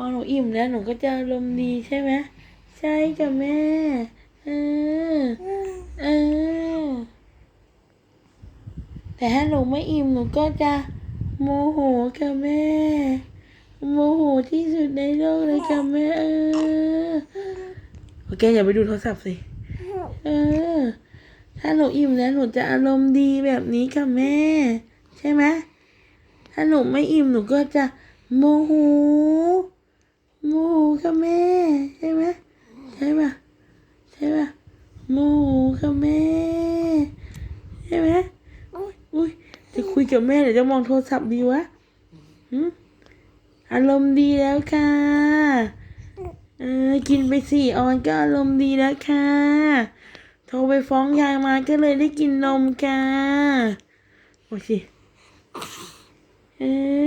อหนูอิ่มแล้วหนูก็จะอารมณ์ดีใช่ไหมใช่กับแม่เออเออแต่ถ้าหนูไม่อิ่มหนูก็จะโมโหกับแม่ โมโหที่สุดในโลกเลยกับแม่เออโอเคอย่าไปดูโทรศัพท์สิเออ ถ้าหนูอิ่มแล้วหนูจะอารมณ์ดีแบบนี้กับแม่ ใช่ไหมถ้าหนูไม่อิ่มหนูก็จะโมโหโมโห กับแม่ใช่ไหมใช่ปะใช่ปะโมโหกับแม่ใช่ไหมอุ้ยจะคุยกับแม่หรือจะมองโทรศัพท์ดีวะอารมณ์ดีแล้วค่ะเออกินไปสี่ออนก็อารมณ์ดีแล้วค่ะ โทรไปฟ้องยายมาก็เลยได้กินนมค่ะโอเคเออ